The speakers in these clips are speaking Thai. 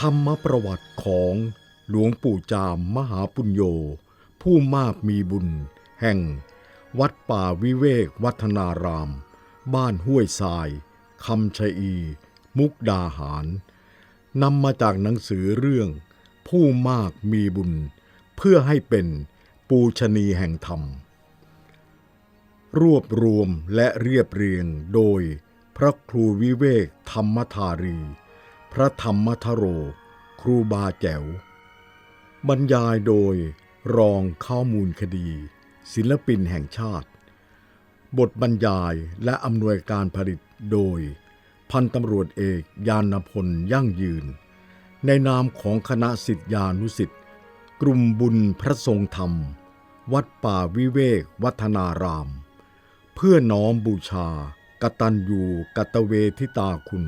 ธรรมประวัติของหลวงปู่จามมหาปุญโญผู้มากมีบุญ แห่ง วัดป่าวิเวกวัฒนาราม บ้านห้วยทรายคำชะอี มุกดาหารนำมาจากหนังสือเรื่อง ผู้มากมีบุญ เพื่อให้เป็นปูชนีแห่งธรรม รวบรวมและเรียบเรียงโดยพระครูวิเวกธรรมธารี พระธรรมทโร ครูบาแจ๋ว บรรยายโดยรองข้อมูลคดี ศิลปินแห่งชาติ บทบรรยายและอำนวยการผลิตโดย พันตำรวจเอกยานพลยั่งยืน ในนามของคณะสิทธิานุสิทธิ์กลุ่มบุญพระทรงธรรม วัดป่าวิเวกวัฒนาราม เพื่อน้อมบูชากตัญญูกตเวทิตาคุณ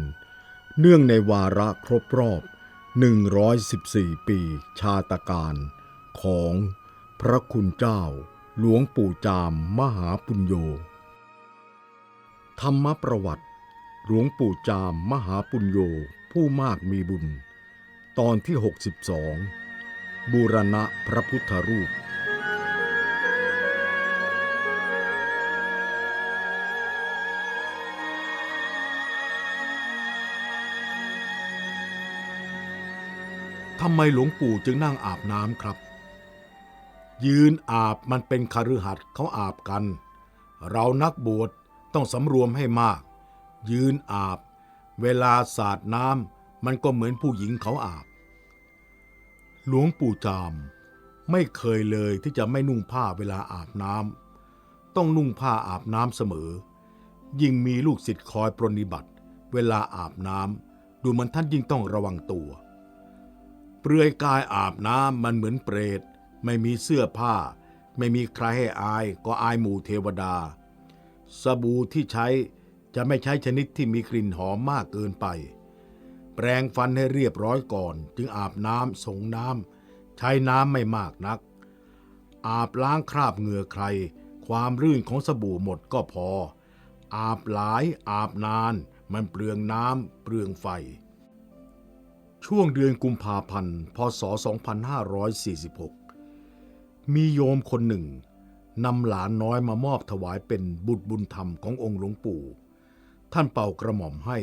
เนื่องในวาระครบรอบ 114 ปีชาตการของพระคุณเจ้า หลวงปู่จามมหาปุญโญธรรมประวัติ หลวงปู่จามมหาปุญโญผู้มากมีบุญ ตอนที่ 62 บูรณะพระพุทธรูป ทำไมหลวงปู่จึงนั่งอาบน้ำครับ ยืนอาบมันเป็นคฤหัสถ์เขาอาบกัน เรานักบวชต้องสำรวมให้มาก ยืนอาบ เวลาสาดน้ำมันก็เหมือนผู้หญิงเขาอาบ หลวงปู่จามไม่เคยเลยที่จะไม่นุ่งผ้าเวลาอาบน้ำต้องนุ่งผ้าอาบน้ำเสมอ ยิ่งมีลูกศิษย์คอยปรนนิบัติ เวลาอาบน้ำดูมันท่านยิ่งต้องระวังตัว เปลือยกายอาบน้ำมันเหมือนเปรต ไม่มีเสื้อผ้า ไม่มีใครให้อายก็อายหมู่เทวดา สบู่ที่ใช้จะไม่ใช้ชนิดที่มีกลิ่นหอมมากเกินไป แปรงฟันให้เรียบร้อยก่อน จึงอาบน้ำสงน้ำใช้น้ำไม่มากนัก อาบล้างคราบเหงื่อใคร ความรื่นของสบู่หมดก็พอ อาบหลายอาบนาน มันเปลืองน้ำเปลืองไฟ ช่วงเดือนกุมภาพันธ์ พศ 2546 มีโยมคนหนึ่งนำหลานน้อยมามอบถวายเป็นบุตรบุญธรรมขององค์หลวงปู่ ท่านเป่ากระหม่อมให้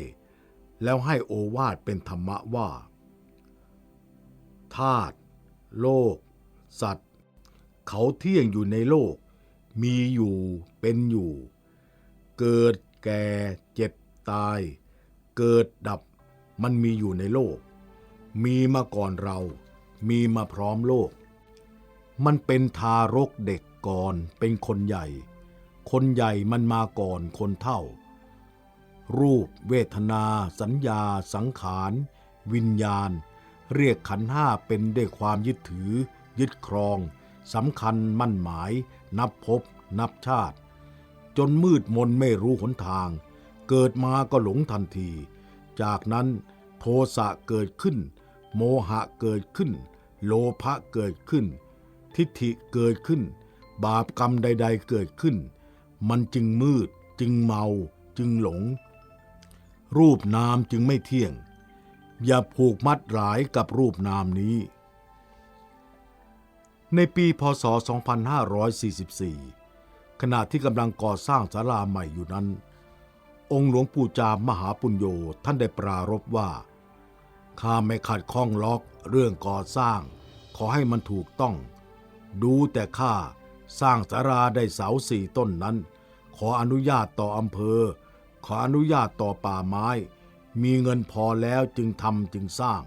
แล้วให้โอวาทเป็นธรรมะว่าธาตุโลก สัตว์ เขาเที่ยงอยู่ในโลก มีอยู่เป็นอยู่ เกิดแก่เจ็บตาย เกิดดับมันมีอยู่ในโลก มีมาก่อนเรา มีมาพร้อมโลก มันเป็นทารกเด็กก่อนเป็นคนใหญ่ คนใหญ่มันมาก่อนคนเท่า รูปเวทนา สัญญา สังขาร วิญญาณ เรียกขันห้าเป็นด้วยความยึดถือ ยึดครองสำคัญมั่นหมาย นับพบ นับชาติ จนมืดมนไม่รู้หนทาง เกิดมาก็หลงทันที จากนั้น โทสะเกิดขึ้น โมหะเกิดขึ้น โลภะเกิดขึ้น ทิฏฐิเกิดขึ้น บาปกรรมใด ๆ เกิดขึ้น มันจึงมืด จึงเมา จึงหลง รูปนามจึงไม่เที่ยง อย่าผูกมัดหลายกับรูปนามนี้ ในปีพศ 2544 ขณะที่กำลังก่อสร้างศาลาใหม่อยู่นั้นองค์หลวงปู่จามมหาปุญโญท่านได้ปรารภว่า ข้าไม่ขัดข้องล็อกเรื่องก่อสร้าง ขอให้มันถูกต้อง ดูแต่ข้าสร้างศาลาได้เสาสี่ต้นนั้น ขออนุญาตต่ออำเภอ ขออนุญาตต่อป่าไม้ มีเงินพอแล้วจึงทำจึงสร้าง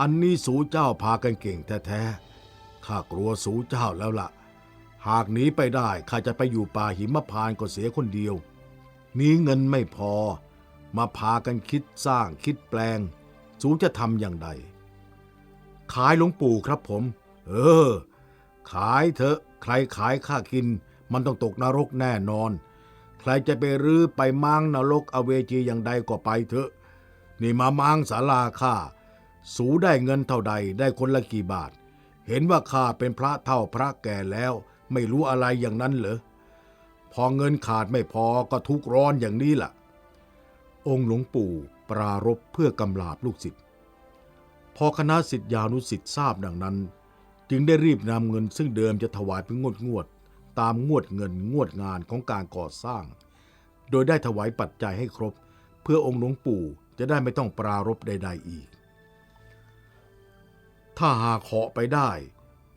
อันนี้สูเจ้าพากันเก่งแท้ๆข้ากลัวสูเจ้าแล้วละ่ะ หากหนีไปได้ข้าจะไปอยู่ป่าหิมพานก็เสียคนเดียวมีเงินไม่พอ มาพากันคิดสร้างคิดแปลง สูจะทำอย่างใด ขายหลวงปู่ครับผม เออ ขายเถอะ ใครขายข้ากิน มันต้องตกนรกแน่นอน ใครจะไปรื้อไปม้างนรกอเวจีอย่างใดก็ไปเถอะ นี่มาม้างศาลาข้า สูได้เงินเท่าใดได้คนละกี่บาท เห็นว่าข้าเป็นพระเท่าพระแก่แล้ว ไม่รู้อะไรอย่างนั้นเหรอ พอเงินขาดไม่พอก็ทุกร้อนอย่างนี้ล่ะ องค์หลวงปู่ ปรารบเพื่อกำลาบลูกศิษย์พอคณะสิทธิานุสิทธิ์ทราบดังนั้น จึงได้รีบนำเงินซึ่งเดิมจะถวายเป็นงวดงวด ตามงวดเงินงวดงานของการก่อสร้าง โดยได้ถวายปัจจัยให้ครบ เพื่อองค์หลวงปู่จะได้ไม่ต้องปรารบใด ๆอีก ถ้าหากเหาะไปได้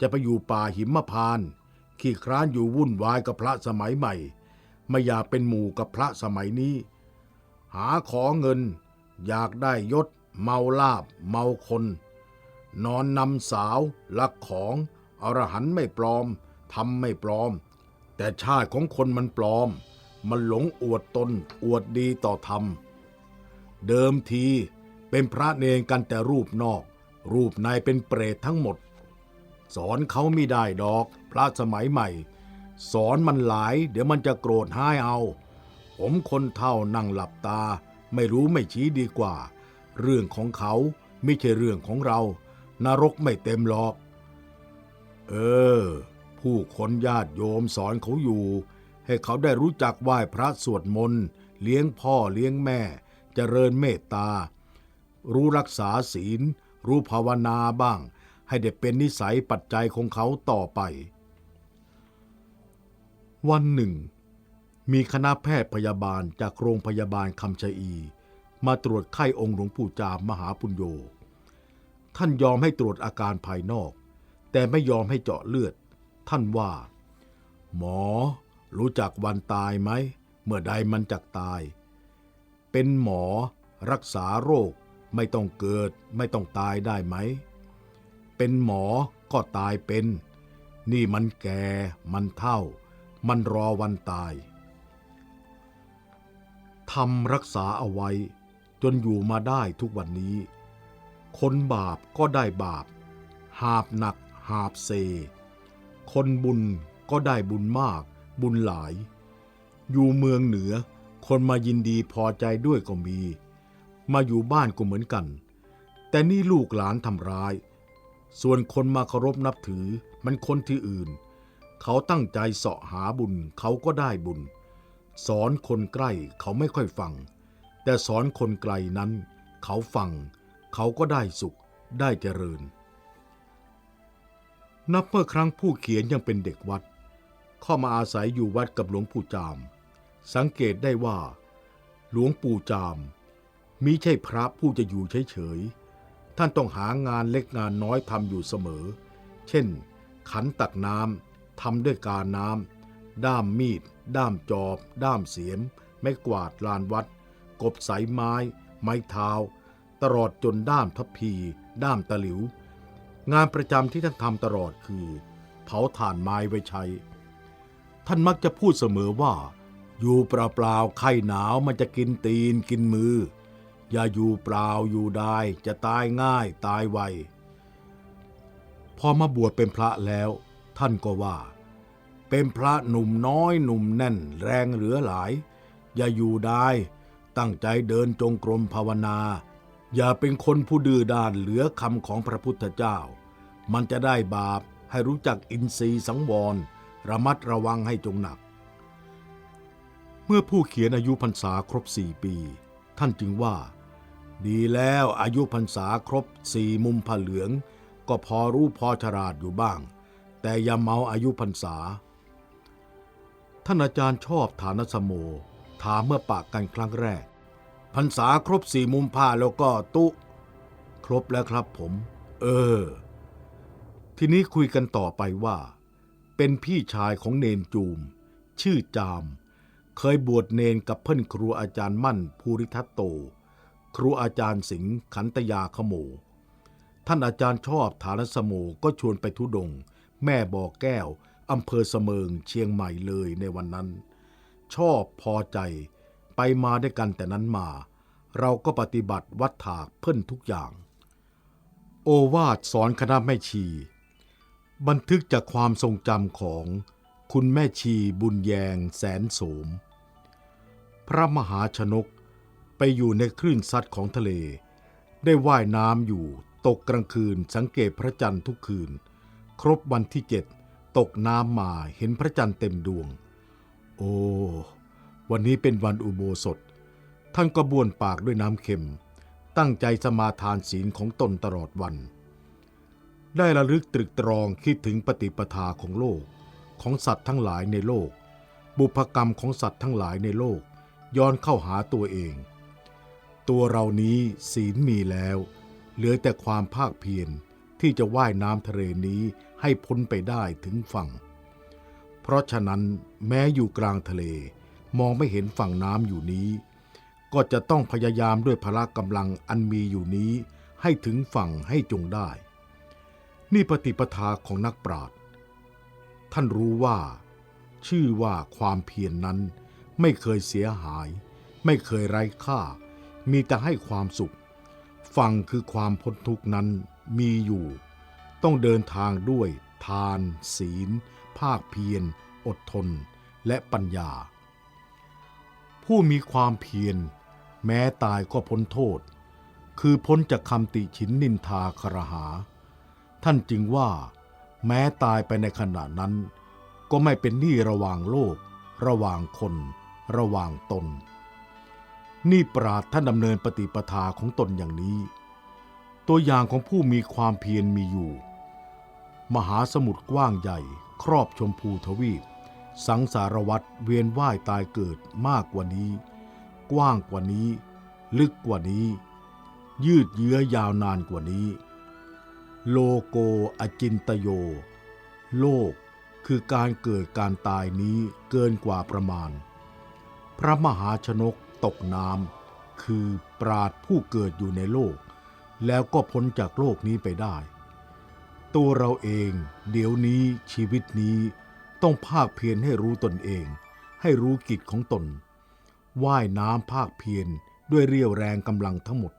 จะไปอยู่ป่าหิมพานต์ขี้คร้านอยู่วุ่นวายกับพระสมัยใหม่ ไม่อยากเป็นหมู่กับพระสมัยนี้ หาขอเงิน อยากได้ยศ เมาลาบ เมาคน นอนนำสาว ลักของอรหันไม่ปลอมทำไม่ปลอม แต่ชาติของคนมันปลอม มันหลงอวดตน อวดดีต่อธรรม เดิมทีเป็นพระเนรกันแต่รูปนอก รูปในเป็นเปรตทั้งหมด สอนเขาไม่ได้ดอก พระสมัยใหม่ สอนมันหลาย เดี๋ยวมันจะโกรธให้เอา ผมคนเท่านั่งหลับตา ไม่รู้ไม่ชี้ดีกว่า เรื่องของเขาไม่ใช่เรื่องของเรา นรกไม่เต็มหรอก เออ ผู้คนญาติโยมสอนเขาอยู่ ให้เขาได้รู้จักไหว้พระสวดมนต์ เลี้ยงพ่อเลี้ยงแม่เจริญเมตตา รู้รักษาศีล รู้ภาวนาบ้าง ให้ได้เป็นนิสัยปัจจัยของเขาต่อไป วันหนึ่ง มีคณะแพทย์พยาบาลจากโรงพยาบาลคำชะอี มาตรวจไข้องค์หลวงปู่จามมหาปุญโญท่านยอมให้ตรวจอาการภายนอก แต่ไม่ยอมให้เจาะเลือด ท่านว่า หมอ รู้จักวันตายไหม เมื่อใดมันจักตาย เป็นหมอ รักษาโรค ไม่ต้องเกิด ไม่ต้องตายได้ไหม เป็นหมอก็ตายเป็น นี่มันแก่ มันเท่า มันรอวันตาย ทำรักษาเอาไว้ จนอยู่มาได้ทุกวันนี้ คนบาปก็ได้บาป หาบหนักหาบเซ คนบุญก็ได้บุญมาก บุญหลาย อยู่เมืองเหนือ คนมายินดีพอใจด้วยก็มี มาอยู่บ้านก็เหมือนกัน แต่นี่ลูกหลานทำร้าย ส่วนคนมาเคารพนับถือมันคนที่อื่น เขาตั้งใจเสาะหาบุญเขาก็ได้บุญ สอนคนใกล้เขาไม่ค่อยฟัง แต่สอนคนไกลนั้น เขาฟัง เขาก็ได้สุขได้เจริญ นับเมื่อครั้งผู้เขียนยังเป็นเด็กวัด เข้ามาอาศัยอยู่วัดกับหลวงปู่จาม สังเกตได้ว่า หลวงปู่จามมิใช่พระผู้จะอยู่เฉยๆท่านต้องหางานเล็กงานน้อยทำอยู่เสมอ เช่น ขันตักน้ำทำด้วยการน้ำด้ามมีด ด้ามจอบ ด้ามเสียม ไม้กวาดลานวัด กบสายไม้ ไม้เท้า ตลอดจนด้ามทัพพี ด้ามตะหลิว งานประจำที่ท่านทำตลอดคือ เผาถ่านไม้ไว้ใช้ ท่านมักจะพูดเสมอว่า อยู่เปล่าๆไข้หนาวมันจะกินตีนกินมือ อย่าอยู่เปล่าอยู่ได้จะตายง่ายตายไวพอมาบวชเป็นพระแล้ว ท่านก็ว่า เป็นพระหนุ่มน้อยหนุ่มแน่นแรงเหลือหลาย อย่าอยู่ได้ตั้งใจเดินจงกรมภาวนา อย่าเป็นคนผู้ดื้อด้านเหลือคำของพระพุทธเจ้า มันจะได้บาปให้รู้จักอินทรีย์สังวร ระมัดระวังให้จงหนัก เมื่อผู้เขียนอายุพรรษาครบสี่ปี ท่านจึงว่า ดีแล้วอายุพรรษาครบสี่มุมผ้าเหลือง ก็พอรู้พอฉลาดอยู่บ้าง แต่อย่าเมาอายุพรรษา ท่านอาจารย์ชอบฐานสโม ถามเมื่อปากกันครั้งแรก พรรษาครบสี่มุมผ้าแล้วก็ตุ ครบแล้วครับผม เออ ทีนี้คุยกันต่อไปว่า เป็นพี่ชายของเนนจูม ชื่อจาม เคยบวชเนนกับเพื่อนครูอาจารย์มั่นภูริทัตโต ครูอาจารย์สิงห์ขันตยาขโม ท่านอาจารย์ชอบฐานสโมก็ชวนไปทุดง แม่บ่อแก้ว อำเภอเสมิงเชียงใหม่เลยในวันนั้น ชอบพอใจไปมาด้วยกันแต่นั้นมา เราก็ปฏิบัติวัดถากเพิ่นทุกอย่าง โอวาทสอนคณะแม่ชี บันทึกจากความทรงจำของคุณแม่ชีบุญแยงแสนโสม พระมหาชนกไปอยู่ในคลื่นซัดของทะเล ได้ว่ายน้ำอยู่ตกกลางคืนสังเกตพระจันทร์ทุกคืน ครบวันที่เจ็ด ตกน้ำมาเห็นพระจันทร์เต็มดวง โอ้ วันนี้เป็นวันอุโบสถ ท่านก็บ้วนปากด้วยน้ำเค็ม ตั้งใจสมาทานศีลของตนตลอดวัน ได้ระลึกตรึกตรองคิดถึงปฏิปทาของโลก ของสัตว์ทั้งหลายในโลก บุพกรรมของสัตว์ทั้งหลายในโลก ย้อนเข้าหาตัวเอง ตัวเรานี้ศีลมีแล้ว เหลือแต่ความภาคเพียรที่จะว่ายน้ำทะเลนี้ ให้พ้นไปได้ถึงฝั่ง เพราะฉะนั้นแม้อยู่กลางทะเล มองไม่เห็นฝั่งน้ำอยู่นี้ ก็จะต้องพยายามด้วยพละกำลังอันมีอยู่นี้ ให้ถึงฝั่งให้จงได้ นี่ปฏิปทาของนักปราชญ์ท่านรู้ว่า ชื่อว่าความเพียรนนั้นไม่เคยเสียหาย ไม่เคยไร้ค่า มีแต่ให้ความสุข ฝั่งคือความพ้นทุกนั้นมีอยู่ ต้องเดินทางด้วยทาน ศีล ภาคเพียร อดทน และปัญญา ผู้มีความเพียร แม้ตายก็พ้นโทษ คือพ้นจากคำติฉินนินทาครหา ท่านจึงว่า แม้ตายไปในขณะนั้น ก็ไม่เป็นหนี้ระหว่างโลก ระหว่างคน ระหว่างตน นี่ปราดท่านดำเนินปฏิปทาของตนอย่างนี้ ตัวอย่างของผู้มีความเพียรมีอยู่ มหาสมุทรกว้างใหญ่ ครอบชมพูทวีป สังสารวัตรเวียนว่ายตายเกิดมากกว่านี้ กว้างกว่านี้ ลึกกว่านี้ ยืดเยื้อยาวนานกว่านี้ โลโกอจินตโย โลกคือการเกิดการตายนี้เกินกว่าประมาณ พระมหาชนกตกน้ำคือปราดผู้เกิดอยู่ในโลก แล้วก็พ้นจากโลกนี้ไปได้ ตัวเราเอง เดี๋ยวนี้ชีวิตนี้ต้องภาคเพียรให้รู้ตนเอง ให้รู้กิจของตน ว่ายน้ำภาคเพียรด้วยเรี่ยวแรงกำลังทั้งหมด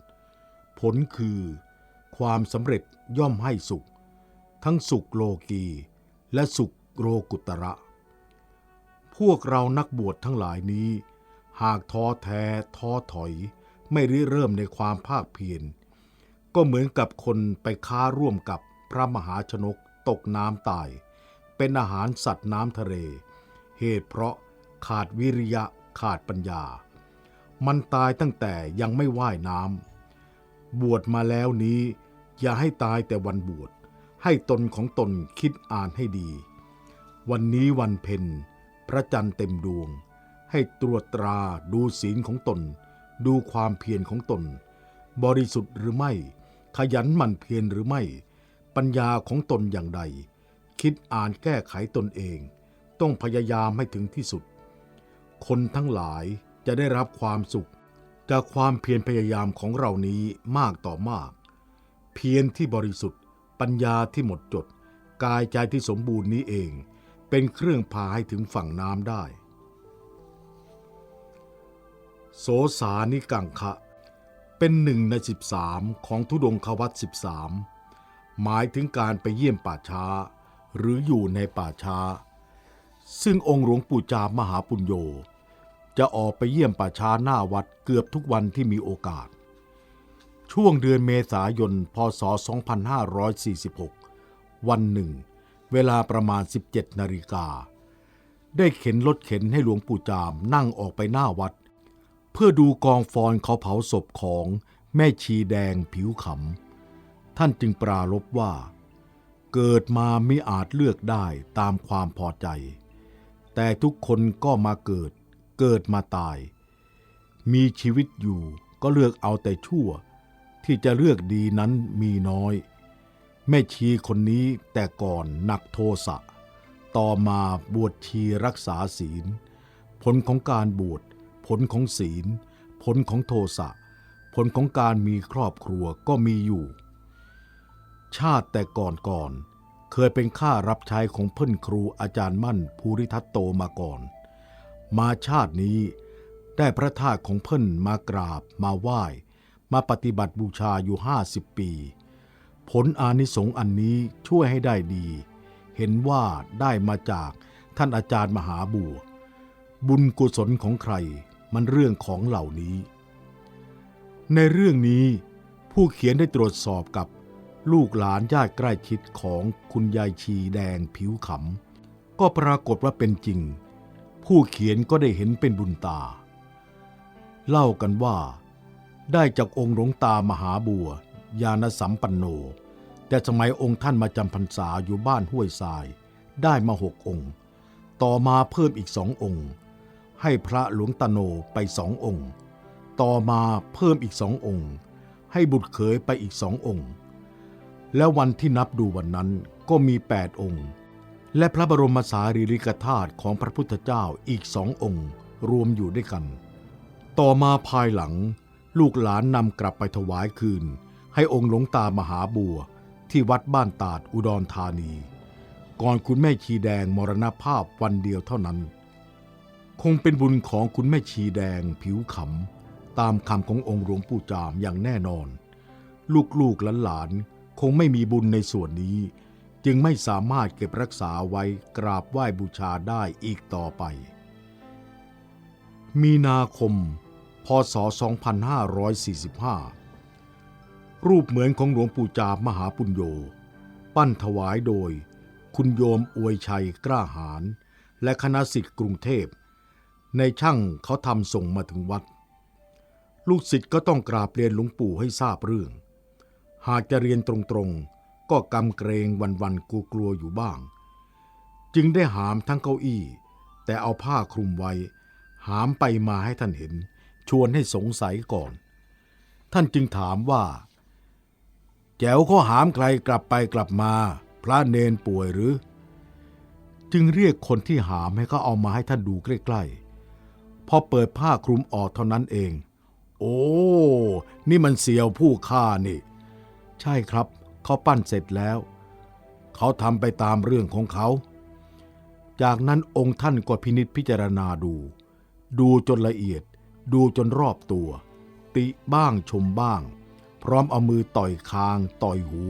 ผลคือ ความสำเร็จย่อมให้สุข ทั้งสุขโลกีและสุขโลกุตระ พวกเรานักบวชทั้งหลายนี้ หากท้อแท้ท้อถอย ไม่ริเริ่มในความภาคเพียรก็เหมือนกับคนไปค้าร่วมกับ พระมหาชนกตกน้ำตาย เป็นอาหารสัตว์น้ำทะเล เหตุเพราะขาดวิริยะขาดปัญญา มันตายตั้งแต่ยังไม่ว่ายน้ำบวชมาแล้วนี้ อย่าให้ตายแต่วันบวชให้ตนของตนคิดอ่านให้ดี วันนี้วันเพ็ญพระจันทร์เต็มดวง ให้ตรวจตราดูศีลของตน ดูความเพียรของตน บริสุทธิ์หรือไม่ ขยันหมั่นเพียรหรือไม่ ปัญญาของตนอย่างใด คิดอ่านแก้ไขตนเอง ต้องพยายามให้ถึงที่สุด คนทั้งหลายจะได้รับความสุข จากความเพียรพยายามของเรานี้มากต่อมาก เพียรที่บริสุทธิ์ ปัญญาที่หมดจด กายใจที่สมบูรณ์นี้เอง เป็นเครื่องพาให้ถึงฝั่งน้ำได้ โสสานิกังคะเป็นหนึ่งในสิบสามของทุดงควัตสิบสาม หมายถึงการไปเยี่ยมป่าช้า หรืออยู่ในป่าช้า ซึ่งองค์หลวงปู่จามมหาปุญโญจะออกไปเยี่ยมป่าช้าหน้าวัดเกือบทุกวันที่มีโอกาส ช่วงเดือนเมษายน พศ 2546 วันหนึ่ง เวลาประมาณ 17 นาฬิกา ได้เข็นรถเข็นให้หลวงปู่จามนั่งออกไปหน้าวัด เพื่อดูกองฟอนเขาเผาศพของแม่ชีแดงผิวขำ ท่านจึงปรารบว่า เกิดมาไม่อาจเลือกได้ตามความพอใจ แต่ทุกคนก็มาเกิด เกิดมาตาย มีชีวิตอยู่ก็เลือกเอาแต่ชั่ว ที่จะเลือกดีนั้นมีน้อย แม่ชีคนนี้แต่ก่อนหนักโทสะ ต่อมาบวชชีรักษาศีล ผลของการบวชผลของศีล ผลของโทสะ ผลของการมีครอบครัวก็มีอยู่ ชาติแต่ก่อนก่อนๆเคยเป็นข้ารับใช้ของเพื่อนครูอาจารย์มั่นภูริทัตโตมาก่อน มาชาตินี้ได้พระธาตุของเพิ่อนมากราบมาไหว้ มาปฏิบัติบูชาอยู่ห้าสิบปี ผลอานิสงส์อันนี้ช่วยให้ได้ดี เห็นว่าได้มาจากท่านอาจารย์มหาบัว บุญกุศลของใครมันเรื่องของเหล่านี้ ในเรื่องนี้ผู้เขียนได้ตรวจสอบกับ ลูกหลานญาติใกล้ชิดของคุณยายชีแดงผิวขำ ก็ปรากฏว่าเป็นจริง ผู้เขียนก็ได้เห็นเป็นบุญตา เล่ากันว่า ได้จากองค์หลวงตามหาบัว ญาณสัมปันโน แต่สมัยองค์ท่านมาจำพรรษาอยู่บ้านห้วยทรายได้มาหกองค์ ต่อมาเพิ่มอีกสององค์ ให้พระหลวงตาโนไปสององค์ ต่อมาเพิ่มอีกสององค์ ให้บุตรเขยไปอีกสององค์ และวันที่นับดูวันนั้นก็มีแปดองค์ และพระบรมสารีริกธาตุของพระพุทธเจ้าอีกสององค์ รวมอยู่ด้วยกัน ต่อมาภายหลัง ลูกหลานนำกลับไปถวายคืน ให้องค์หลวงตามหาบัว ที่วัดบ้านตาดอุดรธานี ก่อนคุณแม่ชีแดงมรณภาพวันเดียวเท่านั้น คงเป็นบุญของคุณแม่ชีแดงผิวขำตามคำขององค์หลวงปู่จามอย่างแน่นอน ลูกๆหลานๆ คงไม่มีบุญในส่วนนี้ จึงไม่สามารถเก็บรักษาไว้กราบไหว้บูชาได้อีกต่อไป มีนาคม พศ 2545 รูปเหมือนของหลวงปู่จามหาปุญโญปั้นถวายโดย คุณโยมอวยชัยกล้าหาญและคณะสิทธิ์กรุงเทพ ในช่างเขาทำส่งมาถึงวัด ลูกศิษย์ก็ต้องกราบเรียนหลวงปู่ให้ทราบเรื่อง หากจะเรียนตรงๆ ก็กำเกรงวันๆกลัวๆอยู่บ้าง จึงได้หามทั้งเก้าอี้ แต่เอาผ้าคลุมไว้ หามไปมาให้ท่านเห็น ชวนให้สงสัยก่อน ท่านจึงถามว่า แจ๋วเขาหามใครกลับไปกลับมา พระเนนป่วยหรือ จึงเรียกคนที่หามให้เขาเอามาให้ท่านดูใกล้ๆ พอเปิดผ้าคลุมออกเท่านั้นเอง โอ้ นี่มันเสียวผู้ฆ่านี่ ใช่ครับ เขาปั้นเสร็จแล้ว เขาทำไปตามเรื่องของเขา จากนั้นองค์ท่านก็พินิษพิจารณาดู ดูจนละเอียด ดูจนรอบตัว ติบ้างชมบ้าง พร้อมเอามือต่อยคาง ต่อยหู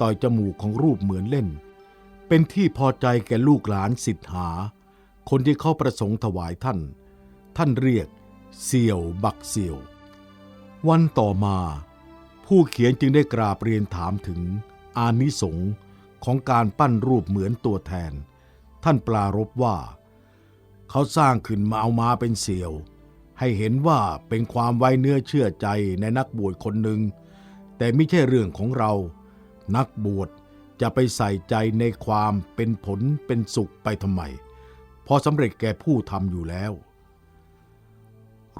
ต่อยจมูกของรูปเหมือนเล่น เป็นที่พอใจแก่ลูกหลานสิทธา คนที่เขาประสงค์ถวายท่าน ท่านเรียกเสี่ยวบักเสี่ยว วันต่อมา ผู้เขียนจึงได้กราบเรียนถามถึงอานิสงส์ของการปั้นรูปเหมือนตัวแทน ท่านปลารบว่า เขาสร้างขึ้นมาเอามาเป็นเสี่ยว ให้เห็นว่าเป็นความไว้เนื้อเชื่อใจในนักบวชคนหนึ่ง แต่ไม่ใช่เรื่องของเรา นักบวชจะไปใส่ใจในความเป็นผลเป็นสุขไปทำไม พอสำเร็จแก่ผู้ทำอยู่แล้ว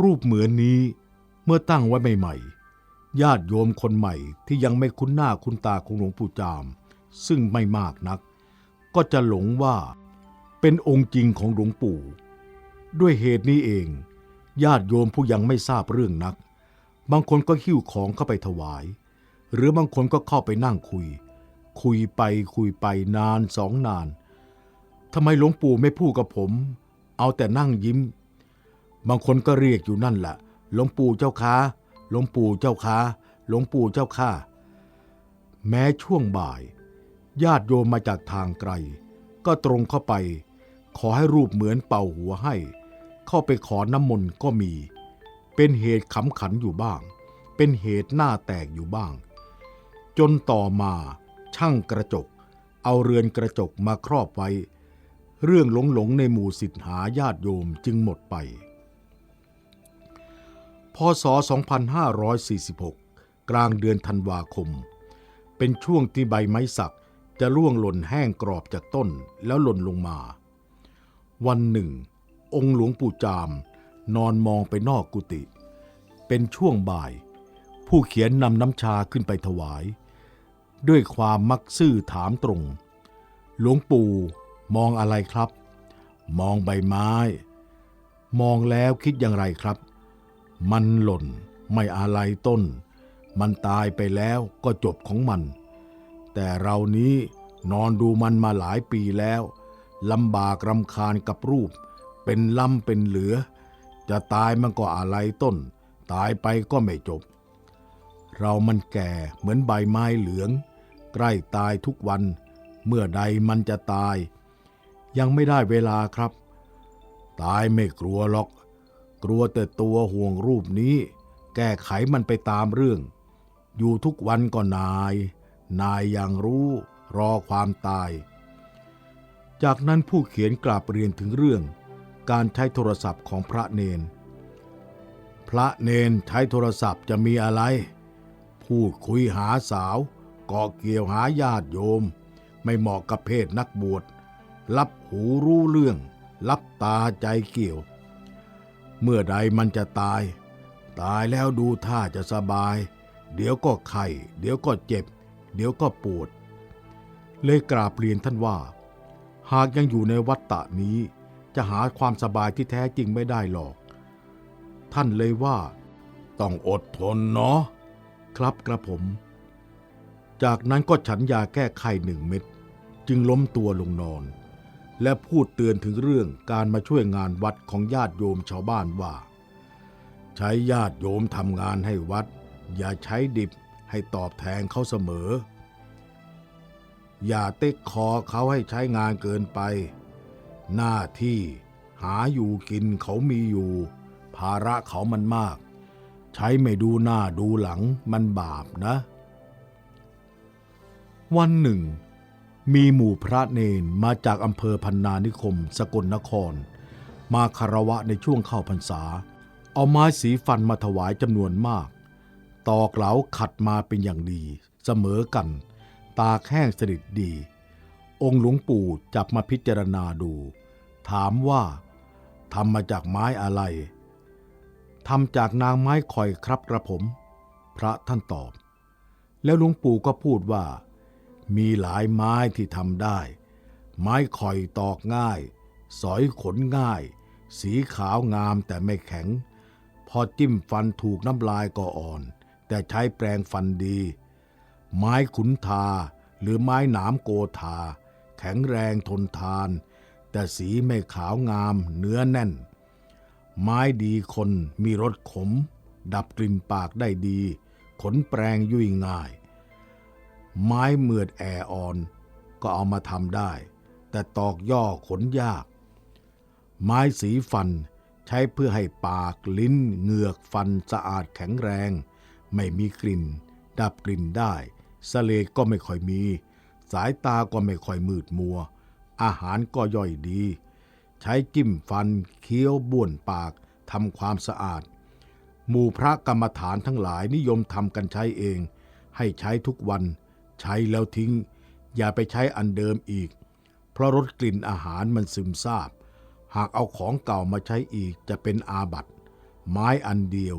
รูปเหมือนนี้เมื่อตั้งไว้ใหม่ๆ ญาติโยมคนใหม่ที่ยังไม่คุ้นหน้าคุ้นตาของหลวงปู่จาม ซึ่งไม่มากนัก ก็จะหลงว่าเป็นองค์จริงของหลวงปู่ ด้วยเหตุนี้เอง ญาติโยมผู้ยังไม่ทราบเรื่องนัก บางคนก็หิ้วของเข้าไปถวาย หรือบางคนก็เข้าไปนั่งคุย คุยไปคุยไปนานสองนานทำไมหลวงปู่ไม่พูดกับผม เอาแต่นั่งยิ้ม บางคนก็เรียกอยู่นั่นแหละหลวงปู่เจ้าค้า หลวงปู่เจ้าค้าหลวงปู่เจ้าข้าแม้ช่วงบ่าย ญาติโยมมาจากทางไกล ก็ตรงเข้าไป ขอให้รูปเหมือนเป่าหัวให้ เข้าไปขอน้ำมนต์ก็มี เป็นเหตุขำขันอยู่บ้าง เป็นเหตุหน้าแตกอยู่บ้าง จนต่อมาช่างกระจก เอาเรือนกระจกมาครอบไว้ เรื่องหลงหลงๆในหมู่สิทธาญาติโยมจึงหมดไป พศ 2546 กลางเดือนธันวาคม เป็นช่วงที่ใบไม้สักจะร่วงหล่นแห้งกรอบจากต้นแล้วหล่นลงมา วันหนึ่ง องค์หลวงปู่จาม นอนมองไปนอกกุฏิเป็นช่วงบ่าย ผู้เขียนนำน้ำชาขึ้นไปถวาย ด้วยความมักซื่อถามตรง หลวงปู่มองอะไรครับ มองใบไม้ มองแล้วคิดอย่างไรครับ มันหล่น ไม่อะไรต้น มันตายไปแล้วก็จบของมัน แต่เรานี้นอนดูมันมาหลายปีแล้วลำบากรำคาญกับรูป เป็นล่ำเป็นเหลือ จะตายมันก็อะไรต้น ตายไปก็ไม่จบ เรามันแก่เหมือนใบไม้เหลือง ใกล้ตายทุกวัน เมื่อใดมันจะตาย ยังไม่ได้เวลาครับ ตายไม่กลัวหรอก กลัวแต่ตัวห่วงรูปนี้ แก้ไขมันไปตามเรื่อง อยู่ทุกวันก็นาย นายย่างรู้รอความตาย จากนั้นผู้เขียนกราบเรียนถึงเรื่อง การใช้โทรศัพท์ของพระเนน พระเนนใช้โทรศัพท์จะมีอะไร พูดคุยหาสาวเกาะเกี่ยวหาญาติโยม ไม่เหมาะกับเพศนักบวชรับหูรู้เรื่อง รับตาใจเกี่ยว เมื่อใดมันจะตาย ตายแล้วดูท่าจะสบาย เดี๋ยวก็ไข้เดี๋ยวก็เจ็บ เดี๋ยวก็ปวด เลยกราบเรียนท่านว่า หากยังอยู่ในวัฏฏะนี้ จะหาความสบายที่แท้จริงไม่ได้หรอก ท่านเลยว่า ต้องอดทนเนาะครับกระผม จากนั้นก็ฉันยาแก้ไขหนึ่งเม็ดจึงล้มตัวลงนอน และพูดเตือนถึงเรื่องการมาช่วยงานวัดของญาติโยมชาวบ้านว่า ใช้ญาติโยมทำงานให้วัด อย่าใช้ดิบให้ตอบแทนเขาเสมอ อย่าเต็กคอเขาให้ใช้งานเกินไป หน้าที่หาอยู่กินเขามีอยู่ ภาระเขามันมาก ใช้ไม่ดูหน้าดูหลังมันบาปนะ วันหนึ่ง มีหมู่พระเนนมาจากอำเภอพันนานิคม สกลนคร มาคารวะในช่วงเข้าพรรษา เอาไม้สีฟันมาถวายจำนวนมาก ตอกเหลาขัดมาเป็นอย่างดี เสมอกัน ตาแห้งสนิทดี องค์หลวงปู่จับมาพิจารณาดู ถามว่าทำมาจากไม้อะไรทำจากนางไม้คอยครับกระผม พระท่านตอบ แล้วหลวงปู่ก็พูดว่า มีหลายไม้ที่ทำได้ ไม้คอยตอกง่าย สอยขนง่าย สีขาวงามแต่ไม่แข็ง พอจิ้มฟันถูกน้ำลายก็อ่อน แต่ใช้แปรงฟันดี ไม้ขุนทาหรือไม้หนามโกธา แข็งแรงทนทาน แต่สีไม่ขาวงามเนื้อแน่น ไม้ดีคนมีรสขม ดับกลิ่นปากได้ดี ขนแปรงยุ่ยง่าย ไม้เมือดแอออน ก็เอามาทำได้ แต่ตอกย่อขนยาก ไม้สีฟันใช้เพื่อให้ปากลิ้นเหงือกฟันสะอาดแข็งแรง ไม่มีกลิ่น ดับกลิ่นได้สะเลดก็ไม่ค่อยมี สายตาก็ไม่ค่อยมืดมัว อาหารก็ย่อยดี ใช้จิ้มฟันเคี้ยวบ้วนปากทำความสะอาด หมู่พระกรรมฐานทั้งหลายนิยมทำกันใช้เอง ให้ใช้ทุกวัน ใช้แล้วทิ้ง อย่าไปใช้อันเดิมอีก เพราะรสกลิ่นอาหารมันซึมซาบ หากเอาของเก่ามาใช้อีกจะเป็นอาบัตไม้อันเดียว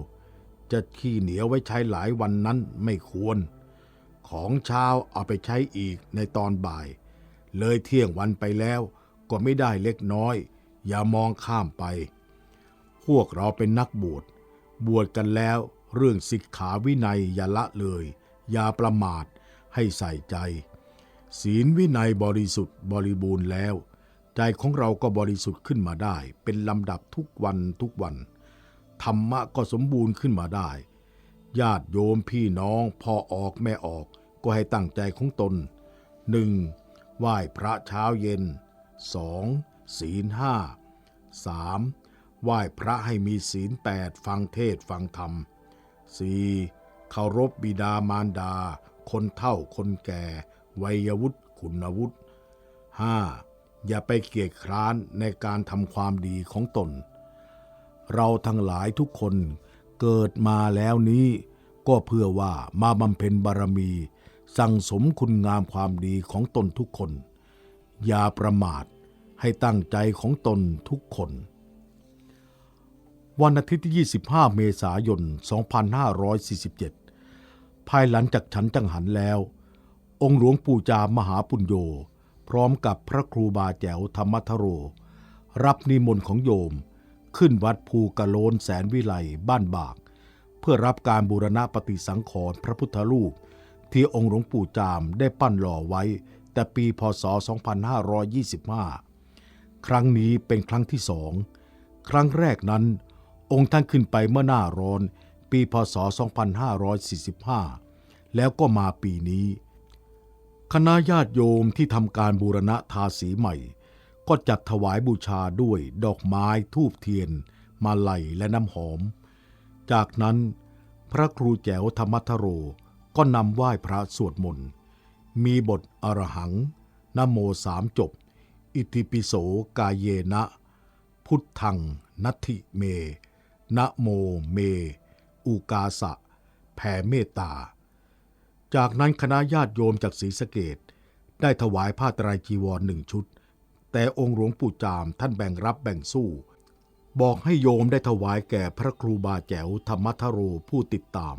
จะขี้เหนียวไว้ใช้หลายวันนั้นไม่ควร ของเช้าเอาไปใช้อีกในตอนบ่าย เลยเที่ยงวันไปแล้วก็ไม่ได้เล็กน้อย อย่ามองข้ามไป พวกเราเป็นนักบวชบวชกันแล้วเรื่องสิกขาวินัยอย่าละเลย อย่าประมาท ให้ใส่ใจ ศีลวินัยบริสุทธิ์บริบูรณ์แล้ว ใจของเราก็บริสุทธิ์ขึ้นมาได้ เป็นลำดับทุกวันทุกวัน ธรรมะก็สมบูรณ์ขึ้นมาได้ ญาติโยมพี่น้องพ่อออกแม่ออกก็ให้ตั้งใจของตนหนึ่งไหว้พระเช้าเย็นสองศีลห้าสามไหว้พระให้มีศีลแปดฟังเทศฟังธรรมสี่เคารพบิดามารดา คนเฒ่าคนแก่ วัยวุฒิคุณวุฒิห้าอย่าไปเกียจคร้านในการทำความดีของตน เราทั้งหลายทุกคนเกิดมาแล้วนี้ ก็เพื่อว่ามาบำเพ็ญบารมี สั่งสมคุณงามความดีของตนทุกคน อย่าประมาทให้ตั้งใจของตนทุกคน วันอาทิตย์ที่ 25 เมษายน 2547 ภายหลังจากฉันจังหันแล้ว องค์หลวงปู่จามมหาปุญโญพร้อมกับพระครูบาแจ๋วธรรมทโร รับนิมนต์ของโยม ขึ้นวัดภูกะโลนแสนวิไลบ้านบาก เพื่อรับการบูรณะปฏิสังขรณ์พระพุทธรูป ที่องค์หลวงปู่จามได้ปั้นหล่อไว้ แต่ปีพศ 2525 ครั้งนี้เป็นครั้งที่สอง ครั้งแรกนั้น องค์ท่านขึ้นไปเมื่อหน้าร้อน ปีพศ 2545 แล้วก็มาปีนี้ คณะญาติโยมที่ทำการบูรณะทาสีใหม่ ก็จัดถวายบูชาด้วยดอกไม้ทูบเทียน มาลัยและน้ำหอม จากนั้นพระครูแจ๋วธรรมทโรก็นำไหว้พระสวดมนต์ มีบทอรหังนะโมสามจบ อิติปิโสกายเยนะ พุทธังนัตถิเมนะโมเม อุกาสะ แผ่เมตตา จากนั้นคณะญาติโยมจากศรีสะเกดได้ถวายผ้าตรายจีวรหนึ่งชุด แต่องค์หลวงปู่จามท่านแบ่งรับแบ่งสู้ บอกให้โยมได้ถวายแก่พระครูบาแจ๋วธรรมทโรผู้ติดตาม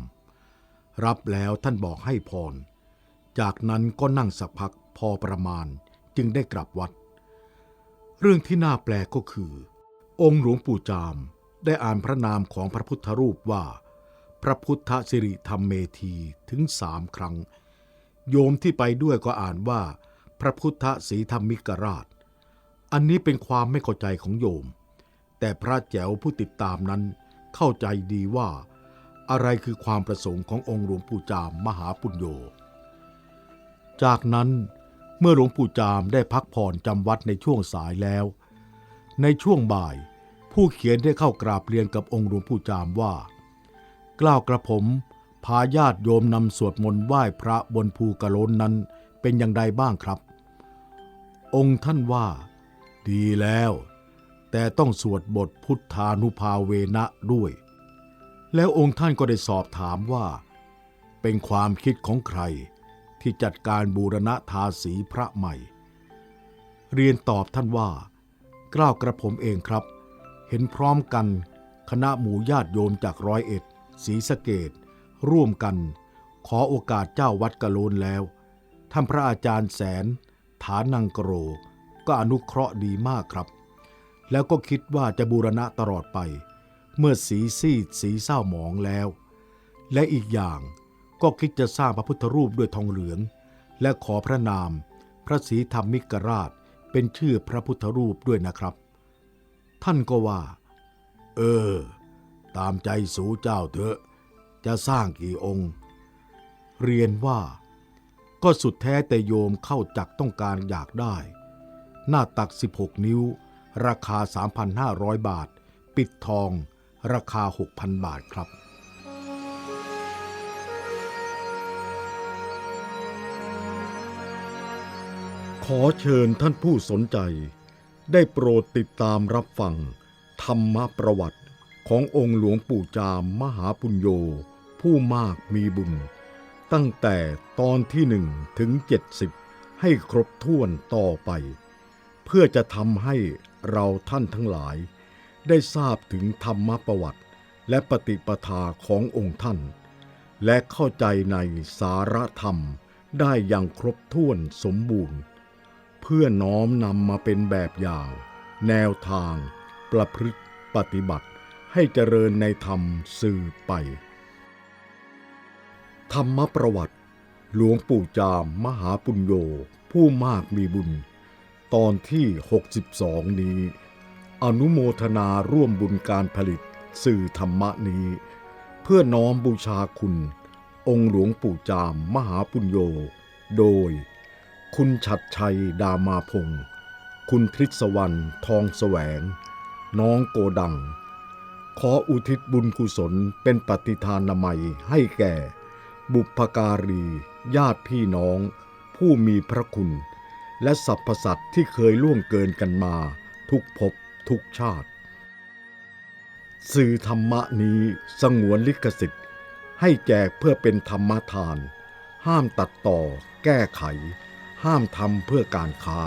รับแล้วท่านบอกให้พร จากนั้นก็นั่งสักพักพอประมาณจึงได้กลับวัด เรื่องที่น่าแปลกก็คือ องค์หลวงปู่จามได้อ่านพระนามของพระพุทธรูปว่า พระพุทธสิริธรรมเมธีถึงสามครั้ง โยมที่ไปด้วยก็อ่านว่า พระพุทธศรีธรรมิกราช อันนี้เป็นความไม่เข้าใจของโยม แต่พระแจ๋วผู้ติดตามนั้นเข้าใจดีว่า อะไรคือความประสงค์ขององค์หลวงปู่จามมหาปุญโญ จากนั้นเมื่อหลวงปู่จามได้พักผ่อนจำวัดในช่วงสายแล้ว ในช่วงบ่าย ผู้เขียนได้เข้ากราบเรียนกับองค์หลวงปู่จามว่า กล่าวกระผมพาญาติโยมนำสวดมนต์ไหว้พระบนภูกระโลนนั้นเป็นอย่างไรบ้างครับ องค์ท่านว่า ดีแล้ว แต่ต้องสวดบทพุทธานุภาเวนะด้วย แล้วองค์ท่านก็ได้สอบถามว่า เป็นความคิดของใครที่จัดการบูรณะทาสีพระใหม่ เรียนตอบท่านว่า กล้าวกระผมเองครับ เห็นพร้อมกันคณะหมู่ญาติโยมจากร้อยเอ็ด ศรีสะเกดร่วมกัน ขอโอกาสเจ้าวัดกะโลนแล้ว ท่านพระอาจารย์แสน ฐานังกโร ก็อนุเคราะห์ดีมากครับ แล้วก็คิดว่าจะบูรณะตลอดไป เมื่อสีซีดสีเศร้าหมองแล้ว และอีกอย่างก็คิดจะสร้างพระพุทธรูปด้วยทองเหลือง และขอพระนาม พระศรีธรรมิกราชเป็นชื่อพระพุทธรูปด้วยนะครับ ท่านก็ว่า เออ ตามใจสูเจ้าเถอะ จะสร้างกี่องค์ เรียนว่า ก็สุดแท้แต่โยมเข้าจักต้องการอยากได้ หน้าตัก 16 นิ้ว ราคา 3,500 บาท ปิดทอง ราคา 6,000 บาทครับขอเชิญท่านผู้สนใจ ได้โปรดติดตามรับฟัง ธรรมประวัติ ขององค์หลวงปู่จามมหาปุญโญผู้มากมีบุญ ตั้งแต่ตอนที่หนึ่งถึงเจ็ดสิบให้ครบถ้วนต่อไป เพื่อจะทำให้เราท่านทั้งหลาย ได้ทราบถึงธรรมประวัติ และปฏิปทาขององค์ท่าน และเข้าใจในสารธรรมได้อย่างครบถ้วนสมบูรณ์ เพื่อน้อมนำมาเป็นแบบอย่าง แนวทาง ประพฤติปฏิบัติ ให้เจริญในธรรมสืบไป ธรรมประวัติ หลวงปู่จามมหาปุญโญผู้มากมีบุญ ตอนที่ 62 นี้ อนุโมทนาร่วมบุญการผลิตสื่อธรรมะนี้ เพื่อน้อมบูชาคุณ องค์หลวงปู่จามมหาปุญโญโดย คุณชัดชัยดามาพงศ์คุณทริศวรรณทองแสวง น้องโกดัง ขออุทิศบุญกุศลเป็นปฏิทานนามัยให้แก่ บุพการี ญาติพี่น้อง ผู้มีพระคุณ และสรรพสัตว์ที่เคยล่วงเกินกันมา ทุกภพทุกชาติ สื่อธรรมะนี้สงวนลิขสิทธิ์ ให้แจกเพื่อเป็นธรรมทาน ห้ามตัดต่อ แก้ไข ห้ามทำเพื่อการค้า